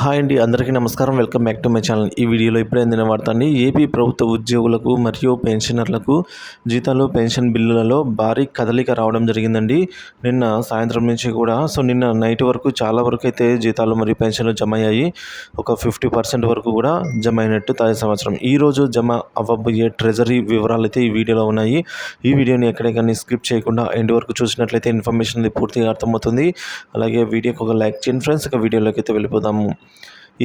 Hi అండి అందరికీ నమస్కారం. Welcome back to my channel. ఈ వీడియోలో ఇప్పుడే అందిన అండి ఏపీ ప్రభుత్వ ఉద్యోగులకు మరియు పెన్షనర్లకు జీతాలు పెన్షన్ బిల్లులలో భారీ కదలిక రావడం జరిగిందండి. నిన్న సాయంత్రం నుంచి కూడా సో నిన్న నైట్ వరకు చాలా వరకు అయితే జీతాలు మరియు పెన్షన్లు జమ అయ్యాయి. ఒక ఫిఫ్టీ పర్సెంట్ వరకు కూడా జమ అయినట్టు తాజా సంవత్సరం ఈరోజు జమ అవ్వబోయే ట్రెజరీ వివరాలు అయితే ఈ వీడియోలో ఉన్నాయి. ఈ వీడియోని ఎక్కడే కానీ స్కిప్ చేయకుండా ఎండ్ వరకు చూసినట్లయితే ఇన్ఫర్మేషన్ పూర్తిగా అర్థమవుతుంది. అలాగే వీడియోకి ఒక లైక్ చేయండి ఫ్రెండ్స్. ఇక వీడియోలోకి అయితే వెళ్ళిపోదాము.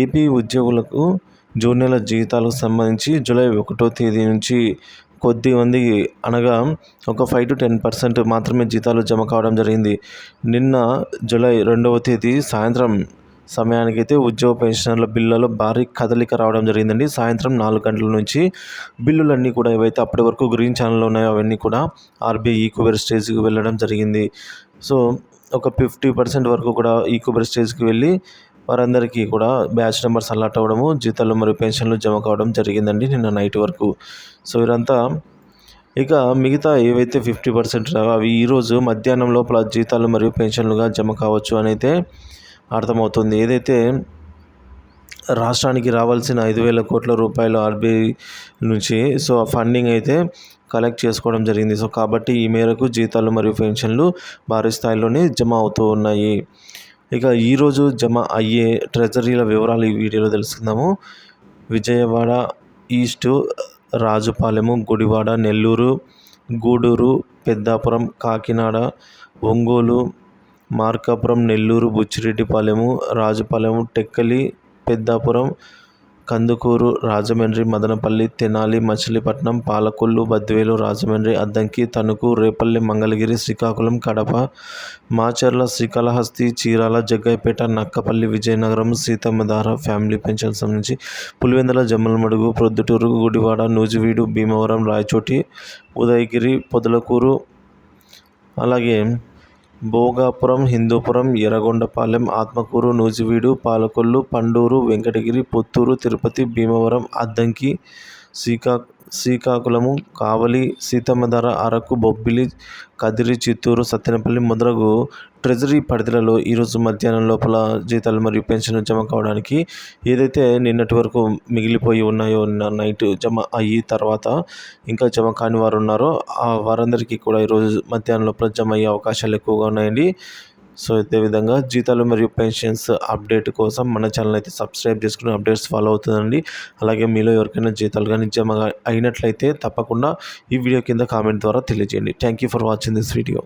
ఏపీ ఉద్యోగులకు జూన్ నెల జీతాలకు సంబంధించి జూలై ఒకటో తేదీ నుంచి కొద్ది మంది అనగా ఒక ఫైవ్ టు టెన్ పర్సెంట్ మాత్రమే జీతాలు జమ కావడం జరిగింది. నిన్న జూలై రెండవ తేదీ సాయంత్రం సమయానికైతే ఉద్యోగ పెన్షనర్ల బిల్లులో భారీ కదలిక రావడం జరిగిందండి. సాయంత్రం నాలుగు గంటల నుంచి బిల్లులన్నీ కూడా ఏవైతే అప్పటి వరకు గ్రీన్ ఛానల్లో ఉన్నాయో అవన్నీ కూడా ఆర్బీఐ ఈక్వర్ స్టేజ్కి వెళ్ళడం జరిగింది. సో ఒక ఫిఫ్టీ పర్సెంట్ వరకు కూడా ఈక్వర్ స్టేజ్కి వెళ్ళి వారందరికీ కూడా బ్యాచ్ నెంబర్స్ అలాట్ అవ్వడము జీతాలు మరియు పెన్షన్లు జమ కావడం జరిగిందండి నిన్న నైట్ వరకు. సో వీరంతా ఇక మిగతా ఏవైతే ఫిఫ్టీ పర్సెంట్ అవి ఈరోజు మధ్యాహ్నం లోపల జీతాలు మరియు పెన్షన్లుగా జమ కావచ్చు అని అయితే అర్థమవుతుంది. ఏదైతే రాష్ట్రానికి రావాల్సిన ఐదు వేల కోట్ల రూపాయలు ఆర్బీఐ నుంచి సో ఫండింగ్ అయితే కలెక్ట్ చేసుకోవడం జరిగింది. సో కాబట్టి ఈ మేరకు జీతాలు మరియు పెన్షన్లు భారీ స్థాయిలోనే జమ అవుతూ ఉన్నాయి. ఇక ఈరోజు జమ అయ్యే ట్రెజరీల వివరాలు ఈ వీడియోలో తెలుసుకుందాము. Vijayawada east Rajupalem Gudivada Nellore Gudur Peddapuram Kakinada Ongole Markapuram Nellore Buchireddypalem Rajupalem Tekkali Peddapuram Kandukur Rajahmundry Madanapalle Tenali Machilipatnam Palakollu Badvel Rajahmundry Addanki Tanuku Repalle Mangalagiri Srikakulam Kadapa Macherla Srikalahasti Chirala Jaggayyapeta Nakkapalli Vizianagaram Seethammadhara family pension సంబంధించి పులివెందల జమ్మలమడుగు ప్రొద్దుటూరు గుడివాడ నూజివీడు భీమవరం రాయచోటి ఉదయగిరి పొదలకూరు అలాగే భోగాపురం హిందూపురం ఎర్రగొండపాలెం ఆత్మకూరు నూజివీడు పాలకొల్లు పండూరు వెంకటగిరి పుత్తూరు తిరుపతి భీమవరం అద్దంకి శ్రీకా శ్రీకాకుళము కావలి సీతమ్మధర అరకు బొబ్బిలి కదిరి చిత్తూరు సత్తెనపల్లి మొదలగు treasury పరిధిలలో ఈరోజు మధ్యాహ్నం లోపల జీతాలు మరియు pension జమ కావడానికి ఏదైతే నిన్నటి వరకు మిగిలిపోయి ఉన్నాయో నైట్ జమ అయ్యి తర్వాత ఇంకా జమ కాని వారు ఉన్నారో ఆ వారందరికీ కూడా ఈరోజు మధ్యాహ్నం లోపల జమ అయ్యే అవకాశాలు ఎక్కువగా ఉన్నాయండి. సో అదేవిధంగా జీతాలు మరియు పెన్షన్స్ అప్డేట్ కోసం మన ఛానల్ అయితే సబ్స్క్రైబ్ చేసుకుని అప్డేట్స్ ఫాలో అవుతుందండి. అలాగే మీలో ఎవరికైనా జీతాలు కానీ జమ అయినట్లయితే తప్పకుండా ఈ వీడియో కింద కామెంట్ ద్వారా తెలియజేయండి. Thank you for watching this video